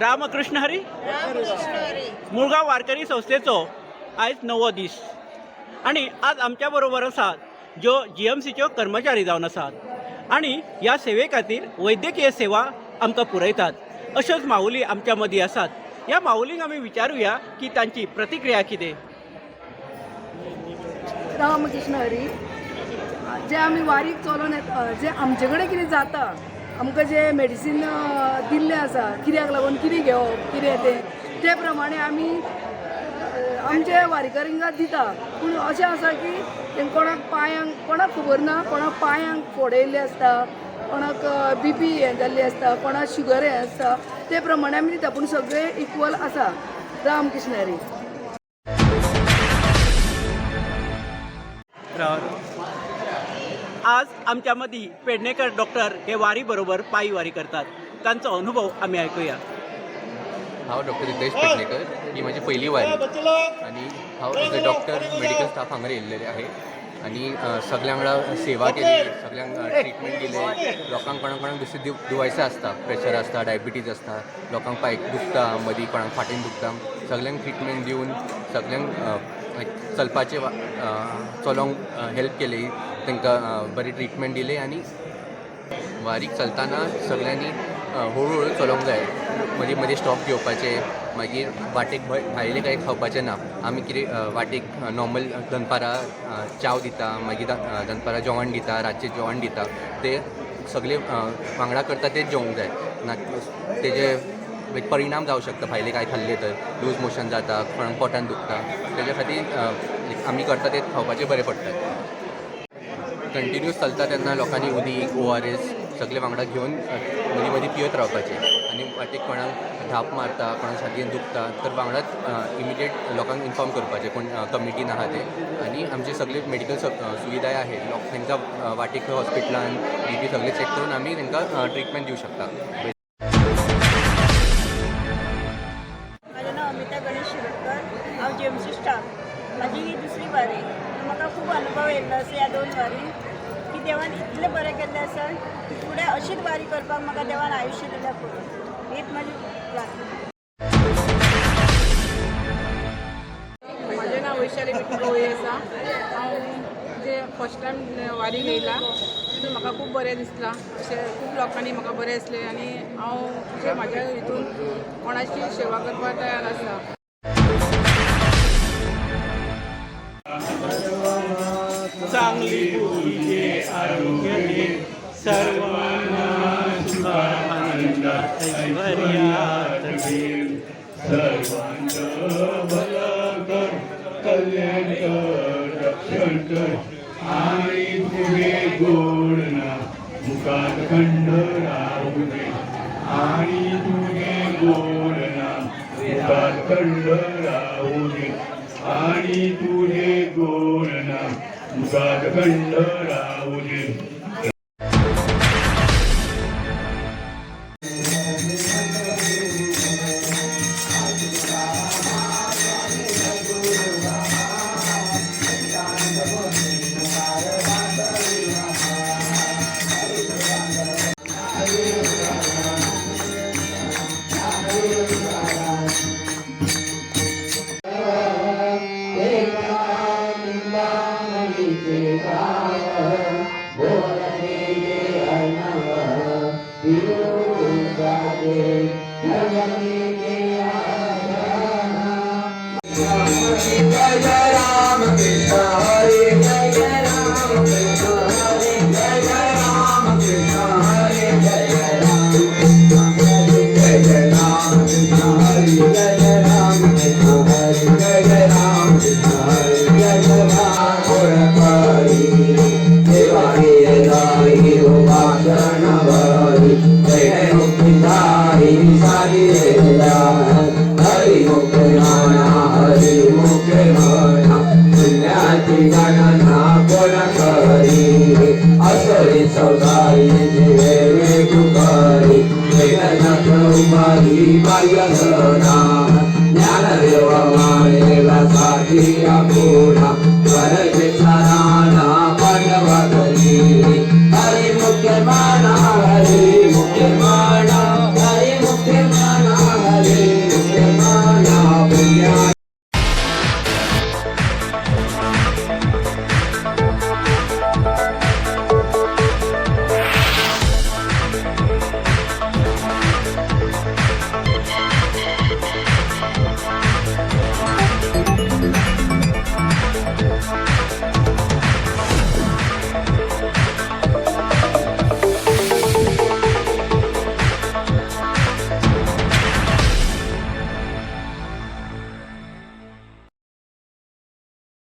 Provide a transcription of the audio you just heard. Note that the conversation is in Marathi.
रामकृष्ण हरी? मुळगाव वारकरी संस्थेचो आयज नवो दीस. आणि आज आमच्या बरोबर आसात ज्यो जी एम सीच्यो कर्मचारी जावन आसात आणि ह्या सेवे खातीर वैद्यकीय सेवा आमकां पुरयतात. अश्योच माऊली आमच्या मदीं आसात ह्या माऊलींक आमी विचारुया की तांची प्रतिक्रिया कितें? रामकृष्ण हरी जे आमी वारीक चलोन येता जे आमचे कडेन कितें जाता आमकां जे मेडिसीन दिल्लें आसा कित्याक लागून कितें घेवप कितें तें ते प्रमाणे आमी आमचे वारीकरींक दिता. पूण अशें आसा की तें कोणाक पांयांक कोणाक खबर ना कोणाक पांयांक फोड येयल्ले आसता कोणाक बी पी हें जाल्ली आसता कोणाक शुगर हें आसता ते प्रमाणे आमी दिता पूण सगळे इक्वल आसा. रामकृष्ण हरी. आज आमच्या मदीं पेडणेकर डॉक्टर हे वारी बरोबर पायी वारी करतात. तांचो अनुभव आमी ऐकूया. हांव डॉक्टर रितेश पेडणेकर. ही माझी पहिली वारी. आणि हांव as a doctor medical staff हांगा येयल्लेले आहे. आणि अ, सगळ्यां वांगडा सेवा केली सगळ्यांक ट्रिटमेंट दिले. लोकांक कोणाक कोणाक दुसरी दु दुवायसां आसता प्रेशर आसता डायबिटीज आसता लोकांक पांय दुखता मदीं कोणाक फाटीन दुखता. सगळ्यांक ट्रिटमेंट दिवन सगळ्यांक चलपाचे वा- चलोंक हेल्प केली. तांकां बरी ट्रिटमेंट दिली आनी वारीक चलताना सगळ्यांनी uh, हळूहळू हळू हळू जाय. मदीं मदीं स्टॉप घेवपाचे. मागीर वाटेक भय भायलें कांय खावपाचें ना. आमी कितें uh, वाटेक uh, नॉर्मल दनपारां चाव दिता. मागीर दनपारां जेवण दिता. रातचें जेवण दिता. ते सगळे वांगडा करता तेच जेवंक जाय. ना तेजे एक परिणाम जावं शकता. भायलें काय खाल्ले तर लूज मोशन जाता कोणाक पोटान दुखता तेज्या खातीर अ, आमी करता तें खावपाचें बरें पडटा कंटिन्यूस चलता तेन्ना लोकांनी उदीक ओ आर एस सगळे वांगडा घेवन मदीं मदीं पियत रावपाचें. आनी वाटेक कोणाक धाप मारता कोणाक छातयेन दुखता तर वांगडाच इमिडिएट लोकांक इन्फॉर्म करपाचें. कोण कमिटीन आहा ते. आनी आमचे सगळे मेडिकल सुविधाय आहे लोक तांकां वाटेक हॉस्पिटलान बी पी सगळे चॅक करून आमी तांकां ट्रिटमेंट दिवं शकता. खूप खूब अनुभव येयल्लो आसा ह्या दोन वारी. की देवान इतलें बरें केल्लें आसा की फुडें अशीच वारी करपाक म्हाका देवान आयुश्य दिल्या पळय हीच म्हाजी प्रार्थना. माझे नाव वैशाली विठू आसा हांव जे फर्स्ट टायम वारीक येयला तितून म्हाका खूब बरें दिसलां. अशें खूब लोकांनी म्हाका बरें दिसलें आनी हांव अशें म्हाज्या हितून कोणाची सेवा करपाक तयार आसा चांगली बुद्धीचे आरोग्य सर्वांना सुखानंद ऐश्वर्यात सर्वांचं भलं कर कल्याण कर रक्षण कर. आणि पुढे गोड ना मुखात खंड राहू दे. आणि पुढे गोड ना मुखात खंड राहू दे आणि पुढे गोड मुखात खंड राहू दे Hare Hare ज्ञानदेव मारेला साठी अपूर्णा